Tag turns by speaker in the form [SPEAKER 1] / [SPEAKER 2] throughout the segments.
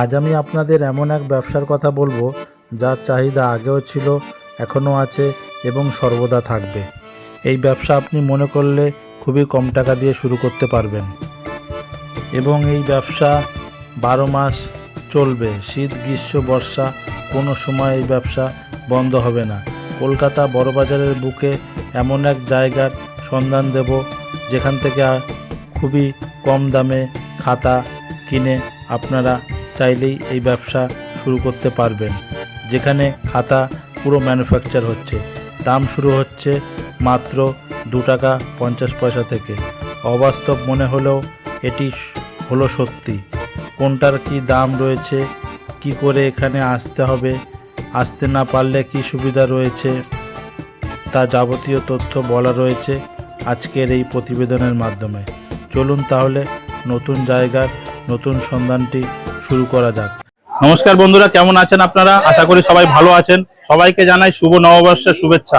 [SPEAKER 1] আজ আমি আপনাদের এমন এক ব্যবসার কথা বলব, যার চাহিদা আগেও ছিল, এখনও আছে এবং সর্বদা থাকবে। এই ব্যবসা আপনি মনে করলে খুবই কম টাকা দিয়ে শুরু করতে পারবেন। এবং এই ব্যবসা বারো মাস চলবে। শীত, গ্রীষ্ম, বর্ষা, কোনো সময় এই ব্যবসা বন্ধ হবে না। কলকাতা বড়বাজারের বুকে এমন এক জায়গার সন্ধান দেব, যেখান থেকে খুবই কম দামে খাতা কিনে আপনারা চাইলেই এই ব্যবসা শুরু করতে পারবেন। যেখানে খাতা পুরো ম্যানুফ্যাকচার হচ্ছে। দাম শুরু হচ্ছে মাত্র দু টাকা পঞ্চাশ পয়সা থেকে। অবাস্তব মনে হলেও এটি হলো সত্যি। কোনটার কি দাম রয়েছে, কি করে এখানে আসতে হবে, আসতে না পারলে কি সুবিধা রয়েছে, তা যাবতীয় তথ্য বলা রয়েছে আজকের এই প্রতিবেদনের মাধ্যমে। চলুন তাহলে নতুন জায়গার নতুন সন্ধানটি শুরু করা যাক।
[SPEAKER 2] নমস্কার বন্ধুরা, কেমন আছেন আপনারা? আশা করি সবাই ভালো আছেন। সবাইকে জানাই শুভ নববর্ষের শুভেচ্ছা।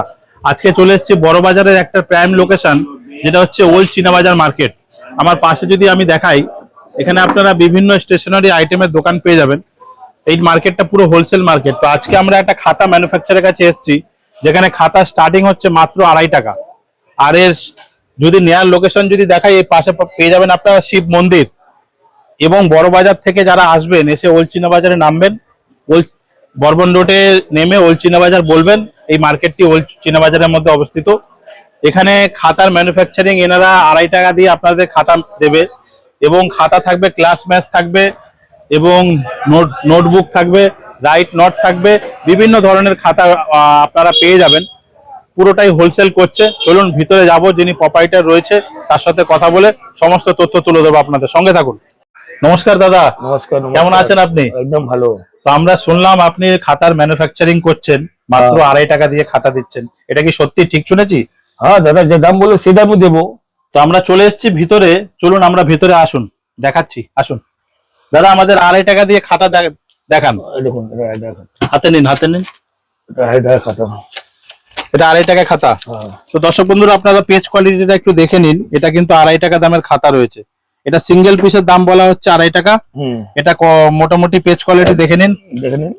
[SPEAKER 2] আজকে চলে এসেছি বড়বাজারের একটা প্রাইম লোকেশন যেটা হচ্ছে ওল্ড চীনাবাজার মার্কেট আমার পাশে যদি আমি দেখাই, এখানে আপনারা বিভিন্ন স্টেশনারি আইটেমের দোকান পেয়ে যাবেন। এই মার্কেটটা পুরো হোলসেল মার্কেট তো আজকে আমরা একটা খাতা ম্যানুফ্যাকচারের কাছে এসেছি, যেখানে খাতা স্টার্টিং হচ্ছে মাত্র আড়াই টাকা। আর এর যদি নেয়ার লোকেশন যদি দেখাই, এই পাশে পেয়ে যাবেন আপনারা শিব মন্দির। এবং বড়বাজার থেকে যারা আসবেন, এসে ওলচিনা বাজারে নামবেন। বর্বন রোডে নেমে ওলচিনা বাজার বলবেন। এই মার্কেটটি ওলচিনা বাজারের মধ্যে অবস্থিত। এখানে খাতার ম্যানুফ্যাকচারিং এনারা আড়াই টাকা দিয়ে আপনাদের খাতা দেবে এবং খাতা থাকবে ক্লাস ম্যাচ থাকবে এবং নোট নোটবুক থাকবে রাইট নোট থাকবে। বিভিন্ন ধরনের খাতা আপনারা পেয়ে যাবেন। পুরোটাই হোলসেল করছে। চলুন ভিতরে যাব, যিনি প্রপাইটার রয়েছে, তার সাথে কথা বলে সমস্ত তথ্য তুলে দেবো আপনাদের। সঙ্গে থাকুন। নমস্কার দাদা।
[SPEAKER 3] নমস্কার
[SPEAKER 2] কেমন আছেন আপনি?
[SPEAKER 3] একদম ভালো।
[SPEAKER 2] তো আমরা শুনলাম আপনি খাতার ম্যানুফ্যাকচারিং করছেন মাত্র
[SPEAKER 3] হ্যাঁ।
[SPEAKER 2] আড়াই টাকা দিয়ে খাতা দিচ্ছেন। এটা কি সত্যি ঠিক শুনেছি?
[SPEAKER 3] হ্যাঁ দাদা যে দাম বলে সে দামই দেবো।
[SPEAKER 2] তো আমরা চলে এসেছি ভিতরে। চলুন আমরা ভিতরে আসুন দেখাচ্ছি আসুন। দাদা আমাদের আড়াই টাকা দিয়ে খাতা দেখান।
[SPEAKER 3] দেখুন।
[SPEAKER 2] হাতে নিন হাতে নিন।
[SPEAKER 3] এটা আড়াই টাকা খাতা।
[SPEAKER 2] এটা আড়াই টাকা খাতা।
[SPEAKER 3] হ্যাঁ।
[SPEAKER 2] তো দর্শক বন্ধুরা আপনারা পেজ কোয়ালিটিটা একটু দেখে নিন। এটা কিন্তু আড়াই টাকা দামের খাতা রয়েছে। এটা সিঙ্গেল পিসের দাম বলা হচ্ছে আড়াই টাকা।
[SPEAKER 3] হুম।
[SPEAKER 2] এটা মোটামুটি পেজ কোয়ালিটি দেখে নিন।
[SPEAKER 3] দেখে নিন।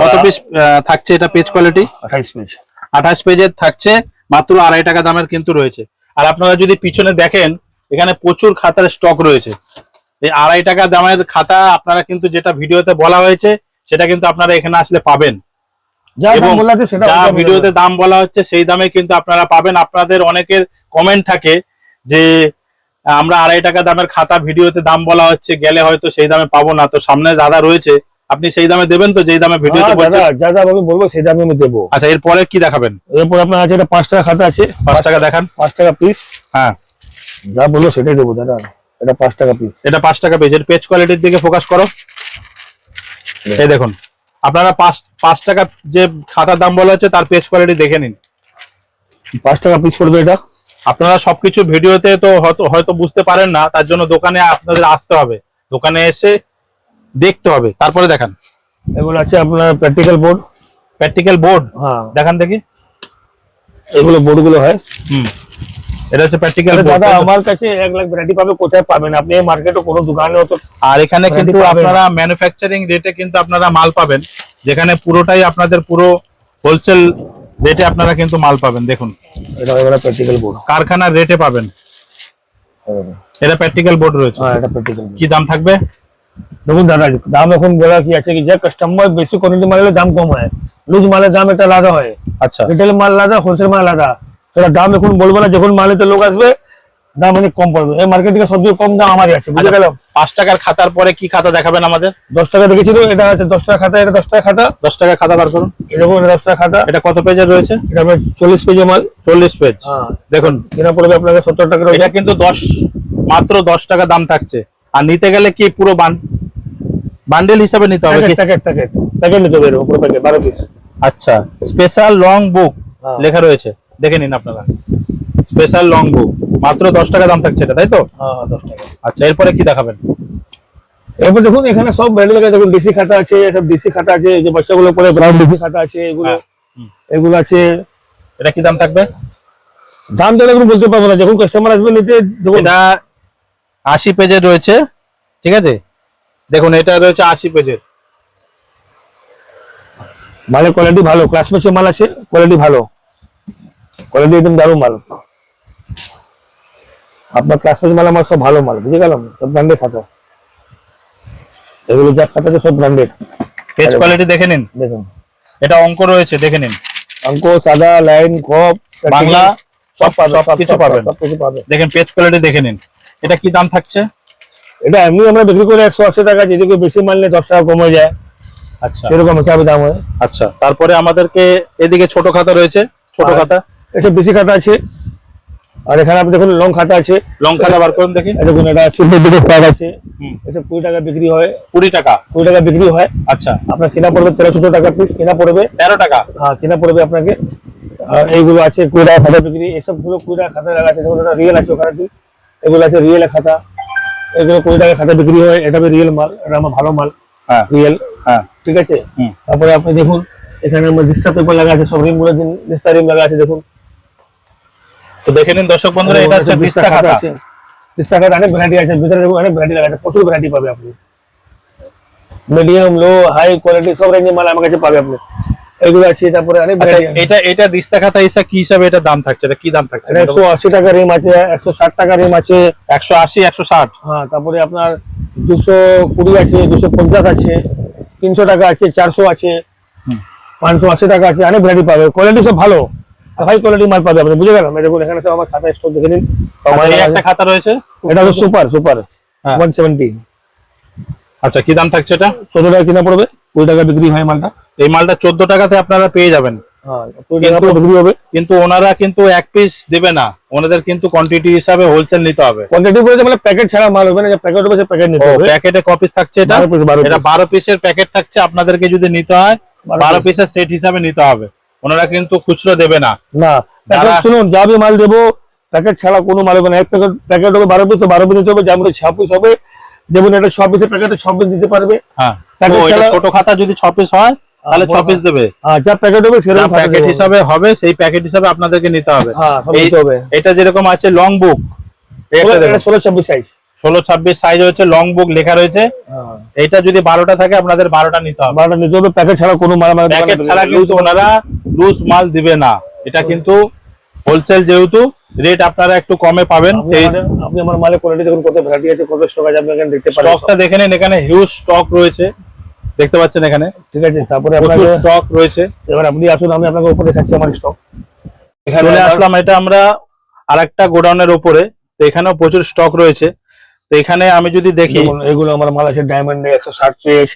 [SPEAKER 2] কত পিস থাকছে এটা পেজ কোয়ালিটি
[SPEAKER 3] আঠাইশ পেজ
[SPEAKER 2] আঠাশ পেজের থাকছে মাত্র আড়াই টাকা দামের কিন্তু রয়েছে। আর আপনারা যদি পিছনে দেখেন এখানে প্রচুর খাতার স্টক রয়েছে। এই আড়াই টাকা দামের খাতা আপনারা কিন্তু যেটা ভিডিওতে বলা হয়েছে সেটা কিন্তু আপনারা এখানে আসলে পাবেন।
[SPEAKER 3] যা
[SPEAKER 2] ভিডিওতে দাম বলা হচ্ছে সেই দামে কিন্তু আপনারা পাবেন। আপনাদের অনেকের কমেন্ট থাকে যে আমরা আড়াই টাকা দামের খাতা ভিডিওতে দাম বলা হচ্ছে গেলে হয়তো সেই দামে পাবো না। তো সামনে দাদা রয়েছে আপনি সেই দামে দেবেন তো? যেই দামে ভিডিওতে
[SPEAKER 3] হ্যাঁ,
[SPEAKER 2] বলছেন
[SPEAKER 3] যা দাম আমি বলব সেই দামে আমি দেবো।
[SPEAKER 2] আচ্ছা এরপরে কি দেখাবেন?
[SPEAKER 3] এরপর আপনার আছে এটা পাঁচ টাকা খাতা আছে।
[SPEAKER 2] পাঁচ টাকা দেখান।
[SPEAKER 3] পাঁচ টাকা পিস
[SPEAKER 2] হ্যাঁ।
[SPEAKER 3] যা বলব সেটাই দেবো দাদা। এটা পাঁচ টাকা পিস
[SPEAKER 2] এটা পাঁচ টাকা পেজ এর পেজ কোয়ালিটির দিকে ফোকাস করো। এই দেখুন আপনারা পাঁচ পাঁচ টাকা যে খাতার দাম বলা হচ্ছে তার পেজ কোয়ালিটি দেখে নিন।
[SPEAKER 3] পাঁচ টাকা পিস পড়বে এটা।
[SPEAKER 2] আপনারা সবকিছু ভিডিওতে তো হয়তো হয়তো বুঝতে পারেন না তার জন্য দোকানে আপনাদের আসতে হবে। দোকানে এসে দেখতে হবে। তারপরে দেখান।
[SPEAKER 3] এগুলো আছে আপনার প্র্যাকটিক্যাল বোর্ড
[SPEAKER 2] প্র্যাকটিক্যাল বোর্ড
[SPEAKER 3] হ্যাঁ।
[SPEAKER 2] দেখান দেখি।
[SPEAKER 3] এগুলো বোর্ডগুলো হয়।
[SPEAKER 2] হুম। এটা হচ্ছে প্র্যাকটিক্যাল
[SPEAKER 3] দাদা আমার কাছে এক লাখ ভ্যারাইটি পাবে কোথায় পাবেন? আপনি মার্কেটে কোনো দোকানে
[SPEAKER 2] আর এখানে কিন্তু আপনারা ম্যানুফ্যাকচারিং রেটে কিন্তু আপনারা মাল পাবেন। যেখানে পুরোটাই আপনাদের পুরো হোলসেল রেটে আপনারা কিন্তু মাল পাবেন দেখুন।
[SPEAKER 3] এটা হয়ে প্র্যাকটিক্যাল বোর্ড
[SPEAKER 2] কারখানার রেটে পাবেন। এটা প্র্যাকটিক্যাল বোর্ড রয়েছে।
[SPEAKER 3] হ্যাঁ এটা প্র্যাকটিক্যাল
[SPEAKER 2] কি দাম থাকবে?
[SPEAKER 3] দেখুন দাদা দাম এখন বলা কি আছে কি? যে কাস্টমার বেশি কোয়ালিটি মাল হলে দাম কম হয়। লুজ মালের দাম একটা আলাদা হয়।
[SPEAKER 2] আচ্ছা।
[SPEAKER 3] রিটেল মাল আলাদা হোলসেল মাল আলাদা। সেটা দাম এখন বলব না যখন মালেতে লোক আসবে দাম অনেক কম পড়বে। এই মার্কেট থেকে সবচেয়ে কম দাম আমারই আছে বুঝে
[SPEAKER 2] আচ্ছা,
[SPEAKER 3] গেলাম?
[SPEAKER 2] পাঁচ টাকার খাতার পরে কি খাতা দেখাবেন আমাদের?
[SPEAKER 3] দশ টাকা দেখেছিল এটা আছে দশ টাকা খাতা এটা দশ টাকা খাতা।
[SPEAKER 2] দশ টাকা খাতা বার করুন।
[SPEAKER 3] এরকম দশ টাকা খাতা।
[SPEAKER 2] এটা কত পেজের রয়েছে?
[SPEAKER 3] এটা আপনার চল্লিশ পেজের মাল।
[SPEAKER 2] চল্লিশ পেজ
[SPEAKER 3] হ্যাঁ।
[SPEAKER 2] দেখুন।
[SPEAKER 3] এটা পড়বে আপনাকে সত্তর টাকা
[SPEAKER 2] এটা কিন্তু দশ মাত্র দশ টাকা দাম থাকছে। আর নিতে গেলে কি পুরো বান বান্ডেল হিসাবে নিতে হবে
[SPEAKER 3] প্যাকেট প্যাকেট প্যাকেট নিতে হবে পুরো প্যাকেট বারো পিস
[SPEAKER 2] আচ্ছা স্পেশাল লং বুক। লেখা রয়েছে। দেখে নিন আপনারা। স্পেশাল লং বুক মাত্র দশ টাকা দাম থাকছে এটা তাই তো?
[SPEAKER 3] হ্যাঁ দশ টাকা।
[SPEAKER 2] আচ্ছা এরপরে কি দেখাবেন?
[SPEAKER 3] এরপর দেখুন এখানে সব ভ্যালু লাগে দেখুন ডিসি খাতা আছে সব ডিসি খাতা আছে এই যে বাচ্চাগুলো পড়ে ব্রাউন ডিসি খাতা আছে এগুলো
[SPEAKER 2] হ্যাঁ,
[SPEAKER 3] এগুলো আছে।
[SPEAKER 2] এটা কি দাম থাকবে?
[SPEAKER 3] দাম তো এখন বলতে পারব না যখন কাস্টমার আসবে নিতে দেখুন।
[SPEAKER 2] এটা আশি পেজের রয়েছে ঠিক আছে? দেখুন এটা রয়েছে আশি পেজের।
[SPEAKER 3] মালের কোয়ালিটি ভালো ক্লাসমেটের মাল আছে কোয়ালিটি ভালো। কোয়ালিটি একদম দারুণ মাল। আপনার ক্লাসমেট মাল আমার সব ভালো মাল বুঝে গেলাম? সব ব্র্যান্ডেড খাতা। এগুলো যা খাতা সব ব্র্যান্ডেড
[SPEAKER 2] পেজ কোয়ালিটি দেখে নিন।
[SPEAKER 3] দেখুন।
[SPEAKER 2] এটা অঙ্ক রয়েছে দেখে নিন।
[SPEAKER 3] অঙ্ক সাদা লাইন খপ
[SPEAKER 2] বাংলা সব কিছু পাবেন।
[SPEAKER 3] সব কিছু পাবে
[SPEAKER 2] দেখেন পেজ কোয়ালিটি দেখে নিন। এটা কি দাম থাকছে?
[SPEAKER 3] এটা এমনি আমরা বিক্রি করে একশো আশি টাকা যেদিকে বেশি মাল নিলে দশ টাকা কমে যায়।
[SPEAKER 2] আচ্ছা।
[SPEAKER 3] সেরকম হিসাবে দাম হয়।
[SPEAKER 2] আচ্ছা তারপরে আমাদেরকে এদিকে ছোট খাতা রয়েছে ছোট খাতা।
[SPEAKER 3] এটা বেশি খাতা আছে। আর এখানে আপনি দেখুন লং খাতা আছে।
[SPEAKER 2] লং খাতা বার করুন দেখি।
[SPEAKER 3] দেখুন এটা আছে। এটা কুড়ি টাকা বিক্রি হয়।
[SPEAKER 2] কুড়ি টাকা?
[SPEAKER 3] কুড়ি টাকা বিক্রি হয়।
[SPEAKER 2] আচ্ছা।
[SPEAKER 3] আপনার কেনা পড়বে তেরো চোদ্দ টাকা পিস কেনা পড়বে
[SPEAKER 2] তেরো টাকা?
[SPEAKER 3] হ্যাঁ কেনা পড়বে আপনাকে। আর এইগুলো আছে কুড়ি টাকা খাতা বিক্রি। এসবগুলো কুড়ি টাকা খাতা লাগা আছে যেমন রিয়েল আছে ওখানে এগুলো আছে রিয়েল খাতা। এগুলো কুড়ি টাকা খাতা বিক্রি হয়। এটা রিয়েল মাল। এটা আমার ভালো মাল।
[SPEAKER 2] হ্যাঁ।
[SPEAKER 3] রিয়েল
[SPEAKER 2] হ্যাঁ।
[SPEAKER 3] ঠিক আছে? তারপরে আপনি দেখুন এখানে আমার ডিস্টার পেপার লাগা আছে সব রিমগুলো ডিস্টার রিম লাগা আছে দেখুন।
[SPEAKER 2] তো দেখে নিন দর্শক বন্ধুরা এটা হচ্ছে বিস্তা খাতা
[SPEAKER 3] দিস্তা খাতা অনেক ভ্যারাইটি আছে ভিতরে দেখুন অনেক ভ্যারাইটি লাগা আছে প্রচুর ভ্যারাইটি পাবে আপনি। মিডিয়াম লো হাই কোয়ালিটি সব রেঞ্জের মাল আমার কাছে পাবে আপনি। এগুলো আছে তারপরে অনেক
[SPEAKER 2] আচ্ছা এটা এটা দিস্তা খাতা হিসাব কি হিসাবে এটা দাম থাকছে? এটা কি দাম থাকছে?
[SPEAKER 3] একশো আশি টাকা রিম আছে একশো ষাট টাকা রিম আছে।
[SPEAKER 2] একশো আশি একশো ষাট?
[SPEAKER 3] হ্যাঁ তারপরে আপনার দুশো কুড়ি আছে দুশো পঞ্চাশ আছে তিনশো টাকা আছে চারশো আছে। পাঁচশো আশি টাকা আছে অনেক ভ্যারাইটি পাবে। কোয়ালিটি সব ভালো। হাই কোয়ালিটি মাল পাবে আপনি বুঝে গেলাম দেখুন এখানে সব আমার খাতা স্টক দেখে নিন।
[SPEAKER 2] আচ্ছা, একটা খাতা রয়েছে?
[SPEAKER 3] এটা তো সুপার সুপার
[SPEAKER 2] হ্যাঁ।
[SPEAKER 3] ওয়ান সেভেন্টি
[SPEAKER 2] আচ্ছা কি দাম থাকছে এটা?
[SPEAKER 3] চোদ্দ টাকা কিনা পড়বে? কুড়ি টাকা বিক্রি হয় মালটা।
[SPEAKER 2] এই মালটা চোদ্দ টাকাতে আপনারা পেয়ে যাবেন।
[SPEAKER 3] হ্যাঁ
[SPEAKER 2] কিন্তু ওনারা কিন্তু এক পিস দেবে না। ওনাদের কিন্তু কোয়ান্টিটি হিসাবে হোলসেল নিতে হবে।
[SPEAKER 3] কোয়ান্টিটি বলতে মানে প্যাকেট ছাড়া মাল হবে না যে প্যাকেট হবে প্যাকেট নিতে হবে।
[SPEAKER 2] প্যাকেটে কপিস থাকছে এটা?
[SPEAKER 3] বারো
[SPEAKER 2] এটা
[SPEAKER 3] পিস
[SPEAKER 2] বারো পিসের প্যাকেট থাকছে আপনাদেরকে যদি নিতে হয়
[SPEAKER 3] বারো
[SPEAKER 2] বারো
[SPEAKER 3] piece।
[SPEAKER 2] পিসের সেট হিসাবে নিতে হবে। ওনারা কিন্তু খুচরো দেবে না।
[SPEAKER 3] না শুনুন যা আমি মাল দেবো প্যাকেট ছাড়া কোনো মাল হবে না। এক প্যাকেট প্যাকেট হবে বারো পিস বারো পিস হবে যেমন ছ পিস হবে যেমন এটা ছ পিসের প্যাকেটে ছ পিস দিতে পারবে।
[SPEAKER 2] হ্যাঁ। ছোট খাতা যদি ছ পিস হয় তাহলে ছ পিস দেবে।
[SPEAKER 3] আর যা প্যাকেট হবে সেরকম
[SPEAKER 2] প্যাকেট হিসাবে হবে সেই প্যাকেট হিসাবে আপনাদেরকে নিতে হবে।
[SPEAKER 3] হ্যাঁ হবে।
[SPEAKER 2] এটা যেরকম আছে লং বুক
[SPEAKER 3] ষোলো ছাব্বিশ সাইজ
[SPEAKER 2] ষোলো ছাব্বিশ সাইজ হচ্ছে লং বুক লেখা রয়েছে। এটা যদি বারোটা থাকে আপনাদের বারোটা নিতে হবে।
[SPEAKER 3] বারোটা নিতে হবে প্যাকেট ছাড়া কোনো মাল
[SPEAKER 2] প্যাকেট ছাড়া কিন্তু ওনারা লুজ মাল দিবে না। এটা কিন্তু হোলসেল যেহেতু রেট আপনারা একটু কমে পাবেন।
[SPEAKER 3] আপনি
[SPEAKER 2] সেই
[SPEAKER 3] আপনি আমার মালের কোয়ালিটি দেখুন কত ভ্যারাইটি আছে কত স্টক আছে আপনি এখানে দেখতে পারেন।
[SPEAKER 2] স্টকটা দেখে নিন এখানে হিউজ স্টক রয়েছে। দেখতে পাচ্ছেন এখানে?
[SPEAKER 3] ঠিক আছে তারপরে আপনাকে
[SPEAKER 2] স্টক রয়েছে।
[SPEAKER 3] এবার আপনি আসুন আমি আপনাকে উপরে দেখাচ্ছি আমার স্টক
[SPEAKER 2] চলে আসলাম এটা আমরা আরেকটা গোডাউনের উপরে। তো এখানেও প্রচুর স্টক রয়েছে। তো এখানে আমি যদি দেখি
[SPEAKER 3] এগুলো আমার মাল আছে ডায়মন্ড একশো ষাট পেজ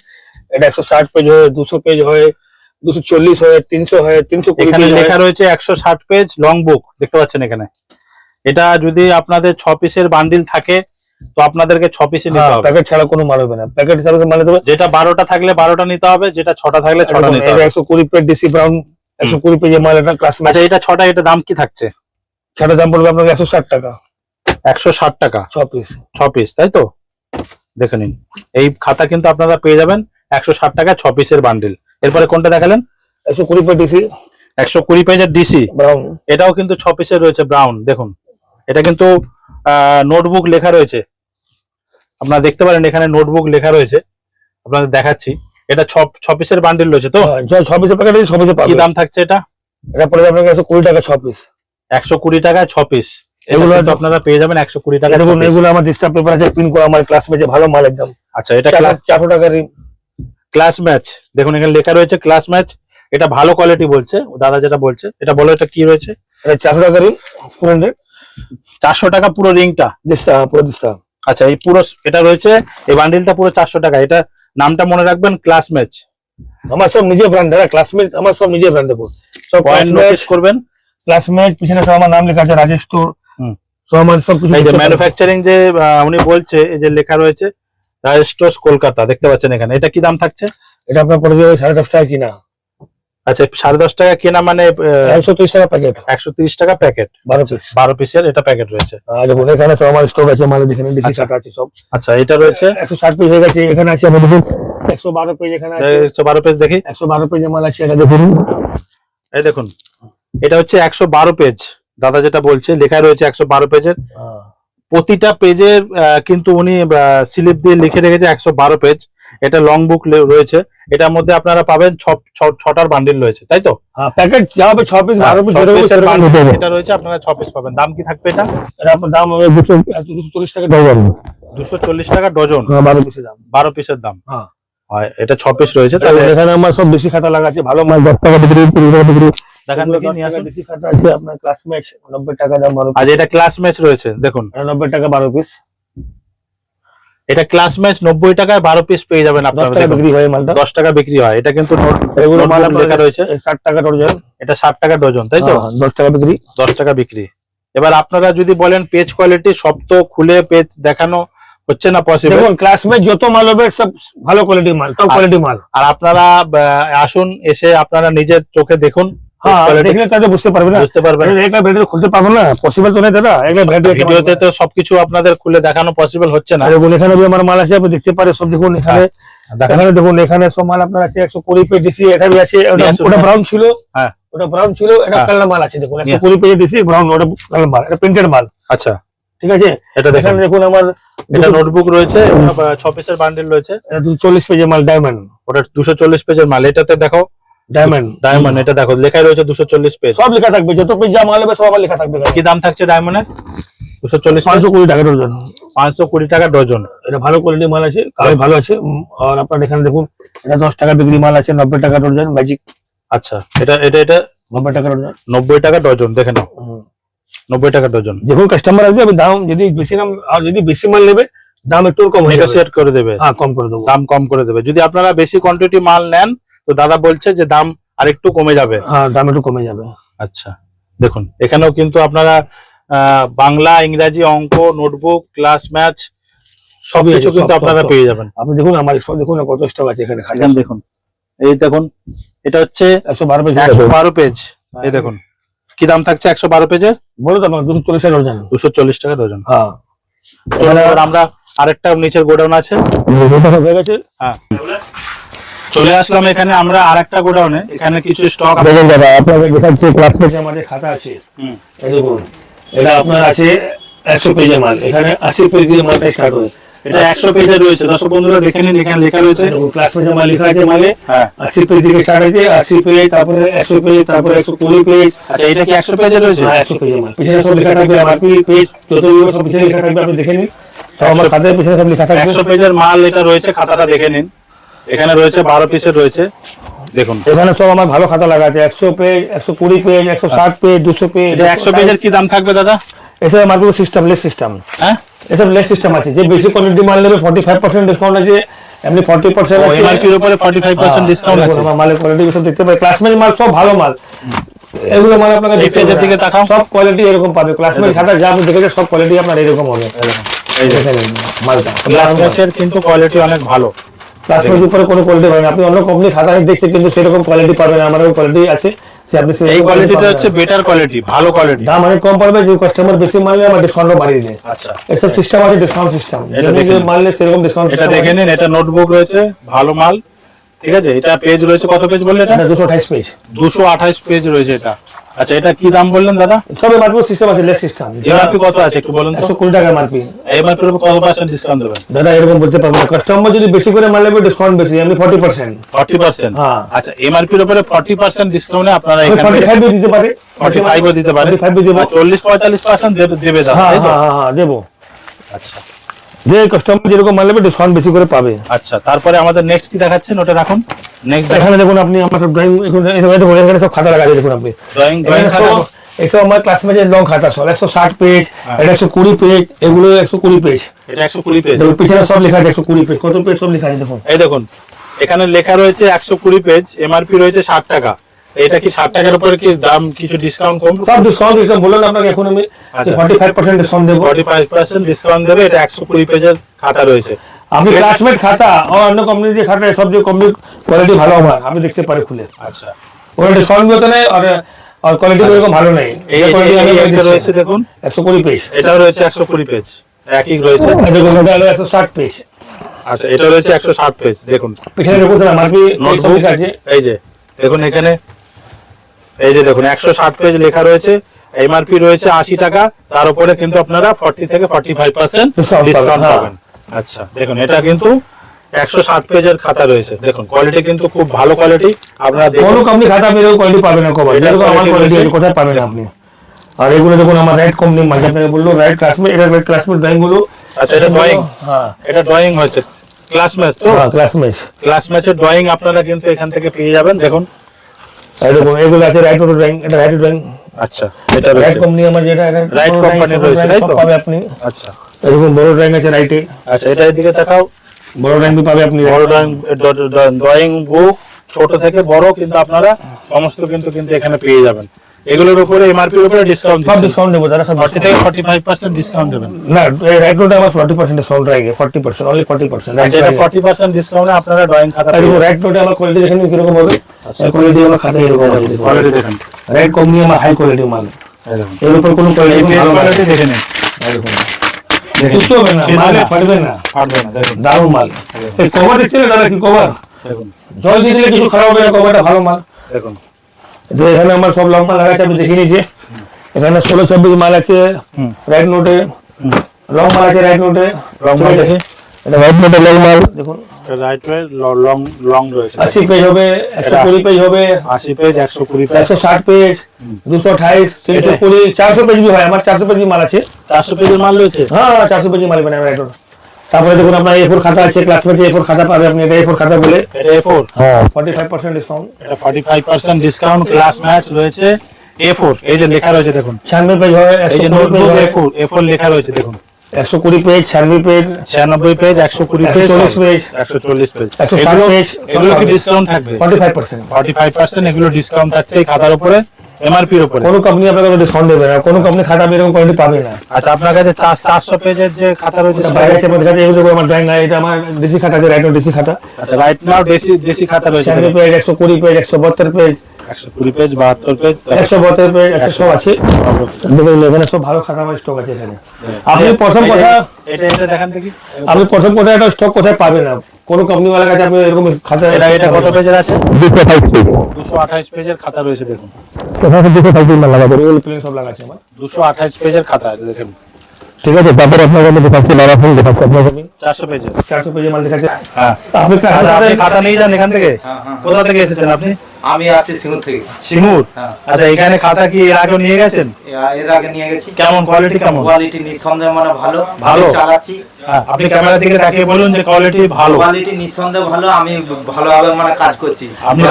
[SPEAKER 3] এটা একশো ষাট পেজ হয়ে দুশো পেজ হয়ে দুশো চল্লিশ হয় তিনশো হয়ে তিনশো
[SPEAKER 2] এখানে লেখা রয়েছে একশো ষাট পেজ লং বুক দেখতে পাচ্ছেন এখানে। এটা যদি আপনাদের ছ পিসের বান্ডিল থাকে তো আপনাদেরকে ছ পিসে নিতে হবে।
[SPEAKER 3] প্যাকেট ছাড়া কোনো মাল হবে না। প্যাকেট হিসাবে মাল দেবে
[SPEAKER 2] যেটা বারোটা থাকলে বারোটা নিতে হবে যেটা ছটা থাকলে ছটা নিতে হবে।
[SPEAKER 3] একশো কুড়ি পেজ ডিসি ব্রাউন একশো কুড়ি পেজের মাল এটা ক্লাস
[SPEAKER 2] আচ্ছা এটা ছটা এটা দাম কি থাকছে?
[SPEAKER 3] সেটা দাম পড়বে আপনাকে একশো ষাট টাকা।
[SPEAKER 2] একশো ষাট টাকা।
[SPEAKER 3] ছ পিস
[SPEAKER 2] ছ পিস তাই তো? দেখে নিন। এই খাতা কিন্তু আপনারা পেয়ে যাবেন একশো ষাট টাকা ছ পিসের বান্ডিল এরপরে কোনটা দেখালেন?
[SPEAKER 3] একশো কুড়ি পেজ ডিসি
[SPEAKER 2] একশো কুড়ি পেজের ডিসি
[SPEAKER 3] ব্রাউন
[SPEAKER 2] এটাও কিন্তু ছ পিসের রয়েছে ব্রাউন দেখুন। এটা কিন্তু নোটবুক লেখা রয়েছে। আপনারা দেখতে পারেন এখানে নোটবুক লেখা রয়েছে। আপনাদের দেখাচ্ছি। এটা ছ ছ পিসের বান্ডিল রয়েছে তো?
[SPEAKER 3] ছ পিসের প্যাকেট ছ পিসে
[SPEAKER 2] কি দাম থাকছে এটা?
[SPEAKER 3] এটা পড়বে আপনাকে একশো কুড়ি টাকা ছ পিস
[SPEAKER 2] একশো কুড়ি টাকায় ছ পিস এগুলো আপনারা পেয়ে যাবেন একশো কুড়ি টাকা
[SPEAKER 3] দেখুন এগুলো আমার ডিস্টার্ব পেপার আছে প্রিন্ট করা আমার ক্লাস ভালো মাল একদম।
[SPEAKER 2] আচ্ছা এটা
[SPEAKER 3] চারশো
[SPEAKER 2] ক্লাস ম্যাচ দেখুন এখানে লেখা রয়েছে ক্লাস ম্যাচ এটা ভালো কোয়ালিটি বলছে দাদা যেটা বলছে। এটা বলো এটা কি রয়েছে?
[SPEAKER 3] এটা চারশো টাকা রিম ফোর হান্ড্রেড
[SPEAKER 2] চারশো টাকা পুরো রিংটা
[SPEAKER 3] ডিস্টা পুরো ডিস্টা
[SPEAKER 2] আচ্ছা এই পুরো এটা রয়েছে এই বান্ডিলটা পুরো চারশো টাকা। এটা নামটা মনে রাখবেন ক্লাস ম্যাচ
[SPEAKER 3] আমার সব নিজে ব্র্যান্ড হ্যাঁ ক্লাসমেট আমার সব নিজে ব্র্যান্ড দেখো সব
[SPEAKER 2] পয়েন্ট নোটিস করবেন।
[SPEAKER 3] ক্লাসমেট পিছনে সব আমার নাম লেখা আছে রাজেশ স্টোর
[SPEAKER 2] হুম।
[SPEAKER 3] আমার সব
[SPEAKER 2] এই যে ম্যানুফ্যাকচারিং যে উনি বলছে এই যে লেখা রয়েছে রাজস্টোস কলকাতা দেখতে পাচ্ছেন এখানে। এটা কি দাম থাকছে?
[SPEAKER 3] এটা আপনার পড়বে সাড়ে দশ টাকা কিনা।
[SPEAKER 2] আচ্ছা সাড়ে দশ টাকা কেনা মানে
[SPEAKER 3] একশো তিরিশ টাকা প্যাকেট
[SPEAKER 2] একশো তিরিশ টাকা প্যাকেট
[SPEAKER 3] বারো পিস
[SPEAKER 2] বারো পিসের এটা প্যাকেট রয়েছে।
[SPEAKER 3] এখানে সব আমার স্টক আছে মালের যেখানে ডিসি
[SPEAKER 2] আচ্ছা।
[SPEAKER 3] কাটা আছে সব।
[SPEAKER 2] আচ্ছা এটা রয়েছে?
[SPEAKER 3] একশো ষাট পিস হয়ে গেছে এখানে আছে আমার দেখুন একশো বারো পেজ এখানে আছে।
[SPEAKER 2] একশো বারো পেজ দেখি।
[SPEAKER 3] একশো বারো পেজের মাল আছে এটা দেখুন।
[SPEAKER 2] এই দেখুন এটা হচ্ছে একশো বারো পেজ দাদা যেটা বলছে লেখা রয়েছে একশো বারো পেজের। প্রতিটা পেজের কিন্তু উনি স্লিপ দিয়ে লিখে রেখেছে একশো বারো পেজ। এটা লং বুক রয়েছে। এটার মধ্যে আপনারা পাবেন ছটার বান্ডিল রয়েছে তাই তো?
[SPEAKER 3] হ্যাঁ প্যাকেট যা হবে ছ পিস বারো হবে।
[SPEAKER 2] এটা রয়েছে আপনারা ছ পিস পাবেন। দাম কি থাকবে এটা?
[SPEAKER 3] দাম দুশো চল্লিশ টাকা ডজন।
[SPEAKER 2] দুশো চল্লিশ টাকা ডজন।
[SPEAKER 3] হ্যাঁ বারো পিসের দাম।
[SPEAKER 2] বারো পিসের দাম।
[SPEAKER 3] হ্যাঁ।
[SPEAKER 2] হয় এটা ছ পিস রয়েছে
[SPEAKER 3] তাহলে এখানে আমার সব বেশি খাতা লাগাচ্ছে ভালো মাল দশ টাকা বিক্রি তিরিশ টাকা বিক্রি।
[SPEAKER 2] দেখান
[SPEAKER 3] এগুলো
[SPEAKER 2] দেখি নিয়ে আসুন।
[SPEAKER 3] বেশি খাতা আছে আপনার ক্লাসমেট নব্বই টাকা দাম বারো
[SPEAKER 2] আজ এটা ক্লাস রয়েছে দেখুন।
[SPEAKER 3] এটা নব্বই টাকা বারো পিস
[SPEAKER 2] এটা ক্লাস ম্যাচ নব্বই টাকায় বারো পিস পেয়ে যাবেন আপনারা
[SPEAKER 3] বিক্রি হয় মালটা।
[SPEAKER 2] দশ টাকা বিক্রি হয়। এটা কিন্তু
[SPEAKER 3] এগুলো মাল
[SPEAKER 2] লেখা রয়েছে।
[SPEAKER 3] ষাট টাকা ডজন
[SPEAKER 2] এটা ষাট টাকা ডজন তাই তো?
[SPEAKER 3] হ্যাঁ, দশ টাকা বিক্রি।
[SPEAKER 2] দশ টাকা বিক্রি। এবার আপনারা যদি বলেন পেজ কোয়ালিটি সব তো খুলে পেজ দেখানো হচ্ছে না পসিবল
[SPEAKER 3] দেখুন ক্লাসমেট যত মাল হবে সব ভালো কোয়ালিটির মাল টপ কোয়ালিটি মাল।
[SPEAKER 2] আর আপনারা আসুন এসে আপনারা নিজের চোখে দেখুন।
[SPEAKER 3] হ্যাঁ দেখলে বুঝতে পারবে না।
[SPEAKER 2] বুঝতে পারবেন
[SPEAKER 3] একটা খুলতে পারব না। পসিবল তো নেই দাদা। একটা ভেতরে
[SPEAKER 2] ভিডিওতে তো সবকিছু আপনাদের খুলে দেখানো পসিবল হচ্ছে না।
[SPEAKER 3] দেখুন এখানে আমার মাল আছে আপনি দেখতে পারে সব দেখুন এখানে এখানে দেখুন এখানে সব মাল আপনার আছে একশো কুড়ি পেজ দিছি এটা আছে ওটা-
[SPEAKER 2] নিয়ে আসুন,
[SPEAKER 3] ওটা
[SPEAKER 2] হ্যাঁ।
[SPEAKER 3] ব্রাউন ছিল।
[SPEAKER 2] হ্যাঁ।
[SPEAKER 3] ওটা ব্রাউন ছিল এটা
[SPEAKER 2] হ্যাঁ।
[SPEAKER 3] কালার মাল আছে দেখুন একশো কুড়ি পেজে দিছি ব্রাউন ওটা কালার মাল এটা প্রিন্টেড মাল।
[SPEAKER 2] আচ্ছা।
[SPEAKER 3] ঠিক আছে?
[SPEAKER 2] এটা দেখুন।
[SPEAKER 3] দেখুন আমার
[SPEAKER 2] এটা নোটবুক রয়েছে ছ পিসের বান্ডেল রয়েছে।
[SPEAKER 3] চল্লিশ পেজের মাল ডায়মন্ড
[SPEAKER 2] ওটা দুশো চল্লিশ পেজের মাল। এটাতে দেখো
[SPEAKER 3] ডায়মন্ড
[SPEAKER 2] ডায়মন্ড এটা দেখো লেখাই রয়েছে দুশো চল্লিশ পেজ
[SPEAKER 3] সব লেখা থাকবে যত পেজ সব লেখা থাকবে
[SPEAKER 2] কি দাম থাকছে ডায়মন্ডের দুশো চল্লিশ
[SPEAKER 3] পাঁচশো কুড়ি টাকা ডজন।
[SPEAKER 2] পাঁচশো কুড়ি টাকা ডজন।
[SPEAKER 3] এটা ভালো কোয়ালিটির মাল আছে ভালো আছে। আর আপনার এখানে দেখুন এটা দশ টাকা বিক্রি মাল আছে নব্বই টাকা ডজন ম্যাজিক
[SPEAKER 2] আচ্ছা এটা এটা এটা
[SPEAKER 3] নব্বই টাকা ডজন।
[SPEAKER 2] নব্বই টাকা ডজন দেখে নাও। নব্বই টাকা ডজন।
[SPEAKER 3] যখন কাস্টমার আসবে আমি দাম যদি বেশি দাম আর যদি বেশি মাল নেবে দাম একটু কম
[SPEAKER 2] নেগোসিয়েট করে দেবে।
[SPEAKER 3] হ্যাঁ কম করে দেবো।
[SPEAKER 2] দাম কম করে দেবে। যদি আপনারা বেশি কোয়ান্টিটি মাল নেন তো দাদা বলছে যে দাম আরেকটু কমে যাবে।
[SPEAKER 3] হ্যাঁ দাম একটু কমে যাবে।
[SPEAKER 2] আচ্ছা দেখুন এখানেও কিন্তু আপনারা বাংলা ইংরাজি অঙ্ক নোটবুক ক্লাস ম্যাচ
[SPEAKER 3] সবই
[SPEAKER 2] সবকিছু কিন্তু আপনারা পেয়ে যাবেন।
[SPEAKER 3] আপনি দেখুন আমার সব দেখুন কত স্টক আছে এখানে খালি।
[SPEAKER 2] দেখুন এই দেখুন এটা হচ্ছে
[SPEAKER 3] একশো বারো পেজ
[SPEAKER 2] একশো বারো পেজ এই দেখুন কি দাম থাকছে একশো বারো পেজের
[SPEAKER 3] বলো তো আপনার দুশো চল্লিশ টাকা ডজন
[SPEAKER 2] দুশো চল্লিশ টাকা ডজন
[SPEAKER 3] হ্যাঁ।
[SPEAKER 2] আমরা আরেকটা নিচের গোডাউন আছে।
[SPEAKER 3] হয়ে।
[SPEAKER 2] হ্যাঁ। চলে আসলাম এখানে আমরা আরেকটা গোডাউনে। এখানে কিছু স্টক
[SPEAKER 3] দেখুন দাদা আপনাদের দেখাচ্ছি ক্লাস পেজে আমাদের খাতা আছে। এই দেখুন এটা আপনার আছে একশো পেজের মাল এখানে আশি পেজ দিয়ে মালটা স্টার্ট হয়
[SPEAKER 2] এটা একশো পেজে রয়েছে। দর্শক বন্ধুরা দেখে নিন এখানে লেখা রয়েছে।
[SPEAKER 3] ক্লাস পেজে মাল লেখা আছে মানে
[SPEAKER 2] হ্যাঁ।
[SPEAKER 3] আশি পেজ থেকে স্টার্ট হয়েছে আশি পেজ তারপরে একশো পেজ তারপরে একশো কুড়ি পেজ
[SPEAKER 2] আচ্ছা এটা কি একশো পেজে রয়েছে?
[SPEAKER 3] হ্যাঁ একশো পেজের মাল। পিছনে সব লেখা থাকবে আমার পেজ যত সব পিছনে লেখা থাকবে আপনি দেখে নিন। সব আমার খাতার পিছনে সব লেখা থাকবে।
[SPEAKER 2] একশো পেজের মাল এটা রয়েছে খাতাটা দেখে নিন। এখানে রয়েছে বারো পিসের রয়েছে। দেখুন।
[SPEAKER 3] এখানে সব আমার ভালো খাতা লাগা আছে। একশো পেজ একশো কুড়ি পেজ একশো ষাট পেজ দুশো পেজ
[SPEAKER 2] একশো পেজের কি দাম থাকবে দাদা?
[SPEAKER 3] এসব মার্কেট সিস্টেম লেস সিস্টেম
[SPEAKER 2] হ্যাঁ?
[SPEAKER 3] এসব লেস সিস্টেম আছে। যে বেশি কোয়ালিটি মাল নেবে ফর্টি ফাইভ পার্সেন্ট ডিসকাউন্ট আছে। এমনি ফর্টি পার্সেন্ট
[SPEAKER 2] এমআরপির উপরে ফর্টি ফাইভ পার্সেন্ট ডিসকাউন্ট আছে।
[SPEAKER 3] আমার মালের কোয়ালিটি সব দেখতে পাবে ক্লাসমেট মাল সব ভালো মাল। এগুলো মাল আপনাকে দেখতে হবে।
[SPEAKER 2] দিকে। তাকাও।
[SPEAKER 3] সব কোয়ালিটি এরকম পাবে। ক্লাসমেট খাতা যা আপনি দেখেছেন সব কোয়ালিটি আপনার এরকম হবে।
[SPEAKER 2] যে,
[SPEAKER 3] মালটা।
[SPEAKER 2] গ্লাসের কিন্তু কোয়ালিটি অনেক ভালো।
[SPEAKER 3] ক্লাসমেট উপরে কোনো কোয়ালিটি পাবেন আপনি অন্য কোম্পানি খাতা দেখছেন কিন্তু সেরকম কোয়ালিটি পাবেন। আমারও কোয়ালিটি আছে। আপনি
[SPEAKER 2] এই কোয়ালিটিটা হচ্ছে বেটার কোয়ালিটি ভালো কোয়ালিটি
[SPEAKER 3] দাম অনেক কম পড়বে যে কাস্টমার বেশি মাল নেয় আমার ডিসকাউন্ট বাড়িয়ে দেয়।
[SPEAKER 2] আচ্ছা।
[SPEAKER 3] এসব সিস্টেম আছে ডিসকাউন্ট সিস্টেম
[SPEAKER 2] এটা দেখে
[SPEAKER 3] নেয় সেরকম ডিসকাউন্ট
[SPEAKER 2] এটা দেখে নিন এটা নোটবুক রয়েছে ভালো মাল। ঠিক আছে? এটা পেজ রয়েছে কত পেজ বললে এটা?
[SPEAKER 3] এটা দুশো আঠাইশ পেজ
[SPEAKER 2] দুশো আঠাইশ পেজ রয়েছে এটা। আচ্ছা এটা কি দাম বললেন দাদা?
[SPEAKER 3] সবে মার্কেট সিস্টেম আছে লেস সিস্টেম
[SPEAKER 2] এমআরপি কত আছে একটু বলুন তো।
[SPEAKER 3] একশো কুড়ি টাকা মারপি।
[SPEAKER 2] এমআরপির উপর কত পার্সেন্ট ডিসকাউন্ট দেবেন?
[SPEAKER 3] দাদা এরকম বলতে পারব না। কাস্টমার যদি বেশি করে নেবে ডিসকাউন্ট বেশি পার্সেন্ট
[SPEAKER 2] ফর্টি পার্সেন্ট
[SPEAKER 3] হ্যাঁ।
[SPEAKER 2] আচ্ছা এমআরপির উপরে ফর্টি পার্সেন্ট ডিসকাউন্টে আপনারা এখানে
[SPEAKER 3] ফর্টি ফাইভ দিতে পারে।
[SPEAKER 2] ফর্টি ফাইভও দিতে পারে
[SPEAKER 3] ফাইভ দেবো।
[SPEAKER 2] চল্লিশ পঁয়তাল্লিশ পার্সেন্ট দেবে দাদা
[SPEAKER 3] হ্যাঁ হ্যাঁ হ্যাঁ হ্যাঁ
[SPEAKER 2] আচ্ছা।
[SPEAKER 3] যে কাস্টমার যেরকম মাল নেবে ডিসকাউন্ট বেশি করে পাবে।
[SPEAKER 2] আচ্ছা তারপরে আমাদের নেক্সট কি দেখাচ্ছেন? ওটা রাখুন। নেক্সট
[SPEAKER 3] এখানে দেখুন আপনি আমার সব ড্রয়িং এখানে সব খাতা লাগা আছে দেখুন আপনি।
[SPEAKER 2] ড্রয়িং ড্রয়িং খাতা।
[SPEAKER 3] সব- এসব আমার ক্লাসমেটের লং খাতা সব একশো ষাট পেজ এটা একশো কুড়ি পেজ এগুলো একশো কুড়ি পেজ
[SPEAKER 2] এটা একশো কুড়ি পেজ
[SPEAKER 3] পিছনে সব লেখা আছে একশো কুড়ি পেজ কত পেজ সব লেখা আছে দেখুন।
[SPEAKER 2] এই দেখুন এখানে লেখা রয়েছে একশো কুড়ি পেজ এমআরপি রয়েছে ষাট টাকা। এটা কি ষাট টাকার উপরে কি দাম কিছু ডিসকাউন্ট কম?
[SPEAKER 3] সব ডিসকাউন্ট আপনাকে এখন আমি। ফর্টি ফাইভ পার্সেন্ট ডিসকাউন্ট দেবো।
[SPEAKER 2] ফর্টি ফাইভ পার্সেন্ট ডিসকাউন্ট দেবে এটা একশো কুড়ি পেজের খাতা রয়েছে।
[SPEAKER 3] আপনি ক্লাসমেট খাতা অন্য কোম্পানির যে খাতা সব যে কোম্পানি কোয়ালিটি ভালো আমার আপনি দেখতে পারে খুলে।
[SPEAKER 2] আচ্ছা।
[SPEAKER 3] ওরা ডিসকাউন্ট দিতে নেই আর আর কোয়ালিটি এরকম ভালো নেই।
[SPEAKER 2] এই এই- এই একটা রয়েছে দেখুন।
[SPEAKER 3] একশো কুড়ি পেজ
[SPEAKER 2] এটাও রয়েছে একশো কুড়ি পেজ একই রয়েছে।
[SPEAKER 3] এটা একশো ষাট পেজ
[SPEAKER 2] আচ্ছা এটা রয়েছে একশো ষাট পেজ দেখুন।
[SPEAKER 3] পিছনে দেখুন স্যার আমার
[SPEAKER 2] এই যে দেখুন এখানে এই যে দেখুন একশো ষাট পেজ লেখা রয়েছে এমআরপি রয়েছে আশি টাকা তার উপরে কিন্তু আপনারা ফর্টি থেকে ফর্টি ফাইভ পার্সেন্ট ডিসকাউন্ট
[SPEAKER 3] পাবেন।
[SPEAKER 2] আচ্ছা দেখুন এটা কিন্তু একশো সাত পেজের খাতা রয়েছে। দেখুন কোয়ালিটি কিন্তু খুব ভালো কোয়ালিটি আপনারা
[SPEAKER 3] কোনো কোম্পানি খাতা কোয়ালিটি পাবেন না আমার কোয়ালিটি কোথায় পাবেন আপনি। আর এগুলো দেখুন আমার রাইট কোম্পানি মাঝে আপনাকে বলল রাইট ক্লাসমেট এটা রাইট ক্লাসমেট ড্রয়িংগুলো।
[SPEAKER 2] আচ্ছা এটা ড্রয়িং
[SPEAKER 3] হ্যাঁ।
[SPEAKER 2] এটা ড্রয়িং হয়েছে। ক্লাস ম্যাচ তো?
[SPEAKER 3] হ্যাঁ ক্লাসমেট
[SPEAKER 2] ক্লাস ম্যাচের ড্রয়িং আপনারা কিন্তু এখান থেকে পেয়ে যাবেন। দেখুন
[SPEAKER 3] এগুলো আছে রাইট ড্রয়িং এটা রাইট ড্রয়িং
[SPEAKER 2] আচ্ছা এটা
[SPEAKER 3] রাইট কোম্পানি আমার যেটা
[SPEAKER 2] Right company রয়েছে, তাই তো?
[SPEAKER 3] পাবে আপনি।
[SPEAKER 2] আচ্ছা।
[SPEAKER 3] এরকম বড় ড্রয়িং আছে রাইটে
[SPEAKER 2] আচ্ছা এটা এদিকে
[SPEAKER 3] বড় ড্রয়িং পাবে আপনি।
[SPEAKER 2] বড় ড্রয়িং ড্রয়িং বুক ছোট থেকে বড় কিন্তু আপনারা সমস্ত কিন্তু কিন্তু এখানে পেয়ে যাবেন। এগুলোর উপরে এমআরপির উপরে ডিসকাউন্ট
[SPEAKER 3] সব ডিসকাউন্ট দেবো তারা সব
[SPEAKER 2] ফর্টি থেকে ফর্টি ফাইভ পার্সেন্ট ডিসকাউন্ট দেবেন।
[SPEAKER 3] না রাইট নোটে আমার ফর্টি পার্সেন্ট ডিসকাউন্ট রয়েছে forty percent only forty percent
[SPEAKER 2] আচ্ছা এটা ফর্টি পার্সেন্ট ডিসকাউন্টে আপনারা ড্রয়িং খাতা
[SPEAKER 3] রাইট নোটে আমার কোয়ালিটি দেখেন কীরকম হবে। কোয়ালিটি আমার খাতা এরকম হবে।
[SPEAKER 2] কোয়ালিটি দেখেন।
[SPEAKER 3] রাইট কোম্পানি আমার হাই কোয়ালিটি মাল।
[SPEAKER 2] দেখুন।
[SPEAKER 3] এর উপর কোনো কোয়ালিটি
[SPEAKER 2] পেজ
[SPEAKER 3] ভালো
[SPEAKER 2] কোয়ালিটি দেখে নিন। দেখেন।
[SPEAKER 3] কিছু হবে না মাল ফাটবে না।
[SPEAKER 2] ফাটবে না দেখুন।
[SPEAKER 3] দারুণ মাল। এই কভার দেখছেন দাদা কি কভার
[SPEAKER 2] দেখুন।
[SPEAKER 3] জল দিয়ে দিলে কিছু খারাপ হবে না কভারটা ভালো মাল।
[SPEAKER 2] দেখুন।
[SPEAKER 3] তো এখানে আমার সব লং মাল আমি দেখে। নিয়েছি এখানে ষোলো ছাব্বিশ মাল আছে। রাইট নোটে লং মাল আছে রাইট নোটে
[SPEAKER 2] লং মাল দেখি।
[SPEAKER 3] এটা রাইট নোটে লং মাল। দেখুন
[SPEAKER 2] রাইট ওয়ে লং লং রয়েছে।
[SPEAKER 3] আশি পেজ হবে একশো কুড়ি পেজ হবে।
[SPEAKER 2] আশি পেজ একশো কুড়ি পেজ
[SPEAKER 3] একশো ষাট পেজ দুশো আঠাইশ তিনশো
[SPEAKER 2] এটাই।
[SPEAKER 3] কুড়ি চারশো পেজ হয় আমার চারশো পেজ মাল আছে।
[SPEAKER 2] পেজের মাল রয়েছে?
[SPEAKER 3] হ্যাঁ মাল রাইট নোট তারপরে দেখুন আপনার এ ফোর খাতা আছে ক্লাসমেটে এ ফোর খাতা পাবে আপনি এটা এ ফোর খাতা বলে
[SPEAKER 2] এটা এ ফোর
[SPEAKER 3] হ্যাঁ। ফর্টি ফাইভ পার্সেন্ট ডিসকাউন্ট
[SPEAKER 2] এটা forty five percent discount Classmate রয়েছে এ ফোর এই যে লেখা রয়েছে দেখুন।
[SPEAKER 3] ছিয়ানব্বই পেজ হয়
[SPEAKER 2] এই
[SPEAKER 3] একশো
[SPEAKER 2] যে
[SPEAKER 3] কুড়ি
[SPEAKER 2] page notebook
[SPEAKER 3] A
[SPEAKER 2] four A four লেখা রয়েছে দেখুন।
[SPEAKER 3] একশো কুড়ি পেজ ছিয়ানব্বই পেজ
[SPEAKER 2] ছিয়ানব্বই পেজ একশো কুড়ি পেজ
[SPEAKER 3] 140 পেজ,
[SPEAKER 2] একশো চল্লিশ পেজ
[SPEAKER 3] 160
[SPEAKER 2] এগুলো
[SPEAKER 3] পেজ,
[SPEAKER 2] এগুলো কি ডিসকাউন্ট থাকবে?
[SPEAKER 3] Forty five percent
[SPEAKER 2] forty five percent এগুলো ডিসকাউন্ট থাকছে এই খাতার উপরে। এমআরপির উপরে।
[SPEAKER 3] কোনো কোম্পানি আপনাকে ডিসকাউন্ট দেবে না কোনো কোম্পানি খাতা আপনি এরকম কোয়ালিটি পাবে না।
[SPEAKER 2] আচ্ছা আপনার কাছে চার- চারশো পেজের যে খাতা রয়েছে
[SPEAKER 3] বাইরে আছে আমাদের কাছে এগুলো আমার না এটা আমার দেশি খাতা আছে রাইট দেশি খাতা।
[SPEAKER 2] রাইট নাও দেশি দেশি খাতা রয়েছে
[SPEAKER 3] ছিয়ানব্বই পেজ একশো কুড়ি পেজ একশো বত্তর পেজ
[SPEAKER 2] একশো কুড়ি পেজ বাহাত্তর পেজ
[SPEAKER 3] একশো বত্তর পেজ একশো আছে। এখানে সব ভালো খাতা আমার স্টক আছে এখানে। আপনি প্রথম কথা
[SPEAKER 2] এটা এটা দেখান দেখি।
[SPEAKER 3] আপনি প্রথম কথা এটা স্টক কোথায় পাবেন? না কোনো কোম্পানি ওয়ালার কাছে আপনি এরকম খাতা
[SPEAKER 2] এটা এটা কত পেজের আছে?
[SPEAKER 3] দুশো ফাইভ পেজ
[SPEAKER 2] দুশো আঠাইশ পেজের খাতা রয়েছে দেখুন।
[SPEAKER 3] এখানে দুশো ফাইভ পেজ মাল লাগাবে এগুলো প্লেন সব লাগাচ্ছে আমার।
[SPEAKER 2] দুশো আঠাইশ পেজের খাতা আছে দেখুন।
[SPEAKER 3] ঠিক আছে তারপরে আপনার কাছে দেখাচ্ছি লারা ফুল দেখাচ্ছি আপনার কাছে।
[SPEAKER 2] চারশো পেজের।
[SPEAKER 3] চারশো পেজের মাল দেখাচ্ছে।
[SPEAKER 2] হ্যাঁ।
[SPEAKER 3] আপনি
[SPEAKER 2] আচ্ছা, আপনি খাতা নিয়ে যান এখান থেকে। কোথা থেকে এসেছেন আপনি?
[SPEAKER 4] আমি আসছি সিঙ্গুর থেকে।
[SPEAKER 2] সিঙ্গুর?
[SPEAKER 4] হ্যাঁ।
[SPEAKER 2] আচ্ছা এখানে খাতা কি এর আগে নিয়ে গেছেন?
[SPEAKER 4] এর আগে নিয়ে গেছি।
[SPEAKER 2] কেমন? কোয়ালিটি কেমন?
[SPEAKER 4] কোয়ালিটি নিঃসন্দেহে মানে ভালো।
[SPEAKER 2] ভালো?
[SPEAKER 4] চালাচ্ছি।
[SPEAKER 2] হ্যাঁ, আপনি ক্যামেরা দিকে তাকিয়ে বলুন যে কোয়ালিটি ভালো।
[SPEAKER 4] কোয়ালিটি নিঃসন্দেহে ভালো। আমি ভালোভাবে মানে কাজ করছি।
[SPEAKER 2] আপনি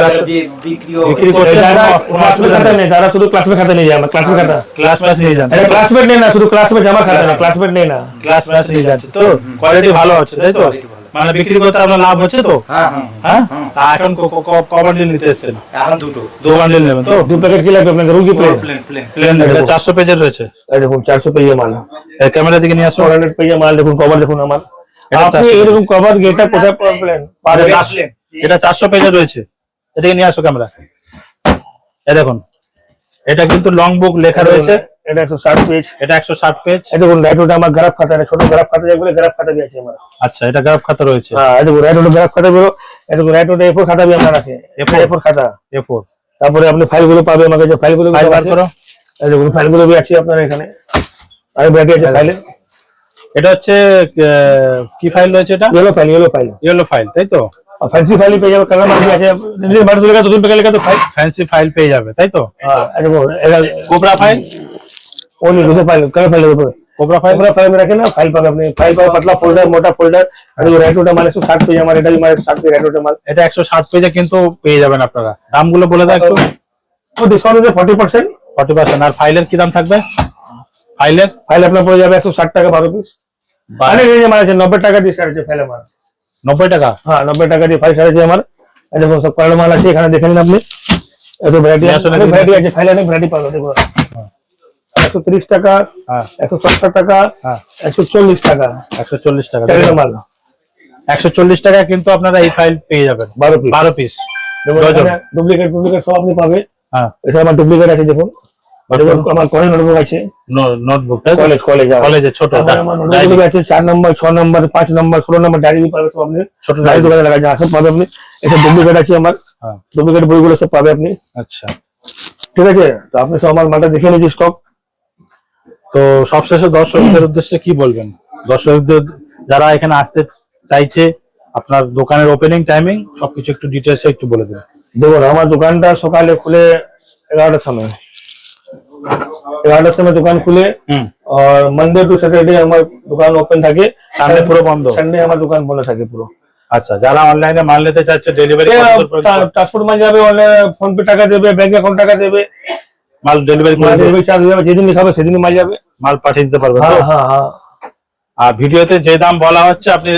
[SPEAKER 4] বিক্রিও
[SPEAKER 2] বিক্রি?
[SPEAKER 3] যারা
[SPEAKER 2] কোনো-
[SPEAKER 3] ক্লাসমেট
[SPEAKER 2] অসুবিধা নেই।
[SPEAKER 3] যারা শুধু ক্লাসমেট খাতা নিয়ে যায় আমার ক্লাসমেট খাতা
[SPEAKER 2] ক্লাস ম্যাচ নিয়ে যান।
[SPEAKER 3] এটা ক্লাসমেট নেই না শুধু ক্লাসমেট আমার খাতা না ক্লাসমেট নেই না।
[SPEAKER 2] ক্লাস ম্যাচ নিয়ে যাচ্ছে। তো কোয়ালিটি ভালো হচ্ছে তাই তো। মানে বিক্রি করতে আপনার লাভ হচ্ছে তো?
[SPEAKER 4] হ্যাঁ হ্যাঁ।
[SPEAKER 2] হ্যাঁ? এখন ক বান্ডিল নিতে এসছেন?
[SPEAKER 4] এখন দুটো।
[SPEAKER 2] দু বান্ডিল নেবেন তো?
[SPEAKER 3] দু প্যাকেট কি লাগবে আপনাকে রুগী প্লেন
[SPEAKER 4] প্লেন প্লেন
[SPEAKER 2] প্লেন এটা চারশো পেজের রয়েছে?
[SPEAKER 3] এই দেখুন চারশো পেজের মাল।
[SPEAKER 2] এই ক্যামেরা দিকে নিয়ে আসো
[SPEAKER 3] ফোর হান্ড্রেড পেজের মাল দেখুন কভার দেখুন আমার। আপনি
[SPEAKER 2] 400
[SPEAKER 3] এরকম কভার গেটটা কোথায় পাবেন পাবেন
[SPEAKER 2] এটা চারশো- এটা চারশো পেজের রয়েছে। এদিকে নিয়ে আসো ক্যামেরা এই দেখুন। এটা কিন্তু লং বুক লেখা রয়েছে।
[SPEAKER 3] এটা একশো ষাট পেজ
[SPEAKER 2] এটা একশো ষাট পেজ
[SPEAKER 3] এটা দেখুন এটা আমার গ্রাফ খাতা ছোট গ্রাফ খাতা যেগুলো গ্রাফ খাতা দিয়ে আছে আমার।
[SPEAKER 2] আচ্ছা এটা গ্রাফ খাতা রয়েছে।
[SPEAKER 3] হ্যাঁ দেখুন গ্রাফ খাতা দেখুন এফোর খাতা B A four A four খাতা।
[SPEAKER 2] এফোর
[SPEAKER 3] তারপরে আপনি ফাইলগুলো পাবে আমার কাছে ফাইলগুলো
[SPEAKER 2] বার করো।
[SPEAKER 3] এই দেখুন ফাইলগুলো বি আছে আপনার এখানে। আর আছে ফাইলে
[SPEAKER 2] এটা হচ্ছে কি ফাইল রয়েছে এটা?
[SPEAKER 3] Yellow file yellow file
[SPEAKER 2] yellow file তাই তো?
[SPEAKER 3] ফ্যান্সি ফাইল পেয়ে যাবে কালার আছে। নিজের দুদিন পেয়ে গেলে তো
[SPEAKER 2] ফ্যান্সি ফাইল পেয়ে যাবে তাই তো?
[SPEAKER 3] হ্যাঁ এটা
[SPEAKER 2] কোবরা ফাইল
[SPEAKER 3] ઓનલી લોકો ફાઇલ કયો
[SPEAKER 2] ફાઇલ લોકો
[SPEAKER 3] કોબ્રા ફાઇલ કોબ્રા ફાઇલ રાખે ને ફાઇલ પર আপনি ফাইল પર পাতলা ফোল্ডার মোটা ফোল্ডার আর রেড ওটা মানে 160 পেজ আমার এটা মানে 60 পেজ রেড ওটা মাল
[SPEAKER 2] এটা 160 পেজে কিন্তু পেয়ে যাবেন আপনারা। দামগুলো বলে দাও একটু।
[SPEAKER 3] তো ডিসকাউন্ট 40%
[SPEAKER 2] 40% আর ফাইলের কি দাম থাকবে? ফাইলের
[SPEAKER 3] ফাইল আপনার পড়ে যাবে 160 টাকা 12 পিস মানে রেঞ্জে মানে 90 টাকা দিয়ে সারছে ফাইল আমার।
[SPEAKER 2] 90 টাকা?
[SPEAKER 3] হ্যাঁ 90 টাকা দিয়ে ফাইল সারছে আমার। এটা সব কলার মাল আছে এখানে দেখেন আপনি। এত ভ্যারাইটি আছে ভ্যারাইটি আছে ফাইল অনেক ভ্যারাইটি পাবেন দেখুন। একশো তিরিশ টাকা
[SPEAKER 2] হ্যাঁ।
[SPEAKER 3] একশো সত্তর টাকা
[SPEAKER 2] হ্যাঁ।
[SPEAKER 3] একশো চল্লিশ টাকা।
[SPEAKER 2] একশো চল্লিশ টাকা।
[SPEAKER 3] মাল
[SPEAKER 2] একশো চল্লিশ টাকা কিন্তু আপনারা এই ফাইল পেয়ে যাবেন।
[SPEAKER 3] বারো পিস
[SPEAKER 2] বারো পিস
[SPEAKER 3] ডুপ্লিকেট ডুপ্লিকেট সব আপনি পাবে
[SPEAKER 2] হ্যাঁ।
[SPEAKER 3] এখানে আমার ডুপ্লিকেট আছে দেখুন। আমার কলেজ নোটবুক আছে।
[SPEAKER 2] নোটবুক
[SPEAKER 3] কলেজ কলেজ
[SPEAKER 2] কলেজে ছোট
[SPEAKER 3] আছে চার নম্বর ছ নম্বর পাঁচ নম্বর ষোলো নম্বর ডায়েরি পাবে সব আপনি।
[SPEAKER 2] ছোট
[SPEAKER 3] ডায়েরি। দোকানে পাবে আপনি। এটা ডুপ্লিকেট আছে আমার।
[SPEAKER 2] হ্যাঁ।
[SPEAKER 3] ডুপ্লিকেট বইগুলো সব পাবে আপনি।
[SPEAKER 2] আচ্ছা।
[SPEAKER 3] ঠিক আছে? তো আপনি সব আমার মালটা দেখে নিয়েছি স্টক
[SPEAKER 2] তো সবশেষে দর্শকদের উদ্দেশ্যে কি বলবেন? দর্শকদের যারা এখানে আসতে চাইছে আপনার দোকানের ওপেনিং টাইমিং সবকিছু একটু ডিটেলসে একটু বলে দেবেন।
[SPEAKER 3] দেখুন আমার দোকানটা সকালে খুলে এগারোটার সময়। এগারোটার সময় দোকান খুলে
[SPEAKER 2] হুম।
[SPEAKER 3] আর মানডে টু স্যাটারডে আমার দোকান ওপেন থাকে।
[SPEAKER 2] সানডে পুরো বন্ধ?
[SPEAKER 3] সানডে আমার দোকান বন্ধ থাকে পুরো।
[SPEAKER 2] আচ্ছা যারা অনলাইনে মাল নিতে চাচ্ছে ডেলিভারি
[SPEAKER 3] ট্রান্সপোর্ট মাল যাবে অনলাইনে ফোন পে টাকা দেবে ব্যাংক অ্যাকাউন্ট টাকা দেবে।
[SPEAKER 2] মাল ডেলিভারি দেবে,
[SPEAKER 3] ডেলিভারি চার্জ যাবে যেদিন খাবে সেদিন মাল যাবে।
[SPEAKER 2] মাল পাঠিয়ে দিতে পারবেন
[SPEAKER 3] হ্যাঁ হ্যাঁ হ্যাঁ।
[SPEAKER 2] আর ভিডিওতে যে দাম বলা হচ্ছে আপনি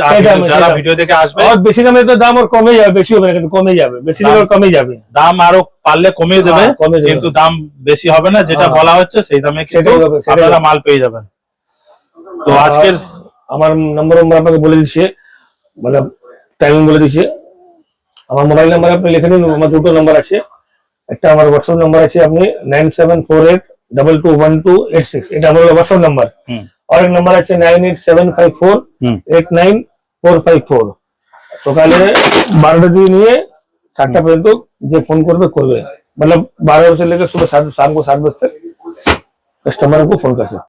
[SPEAKER 2] যারা ভিডিও দেখে আসবে
[SPEAKER 3] আর বেশি দামে তো দাম আর কমে যাবে বেশি হবে না কিন্তু কমে যাবে। বেশি দাম কমে যাবে।
[SPEAKER 2] দাম আরও পারলে কমে দেবে কিন্তু দাম বেশি হবে না যেটা। বলা হচ্ছে সেই দামে কিন্তু আপনারা মাল পেয়ে যাবেন। তো আজকের
[SPEAKER 3] আমার নম্বর নম্বর আপনাকে বলে দিচ্ছে। মানে টাইমিং বলে দিচ্ছে। আমার মোবাইল নাম্বার আপনি লিখে নিন আমার দুটো নাম্বার আছে। একটা আমার হোয়াটসঅ্যাপ নাম্বার আছে আপনি nine seven four eight double two one two eight six এটা আমার হোয়াটসঅ্যাপ নাম্বার
[SPEAKER 2] হুম
[SPEAKER 3] আরেক নাম্বার আছে nine eight seven five four
[SPEAKER 2] হুম
[SPEAKER 3] eight nine four five four সকালে বারোটা দিয়ে নিয়ে সাতটা পর্যন্ত যে ফোন করবে করবে मतलब बारह बजे से लेकर सुबह सात शाम को सात बजे तक कस्टमर को फोन कर सकते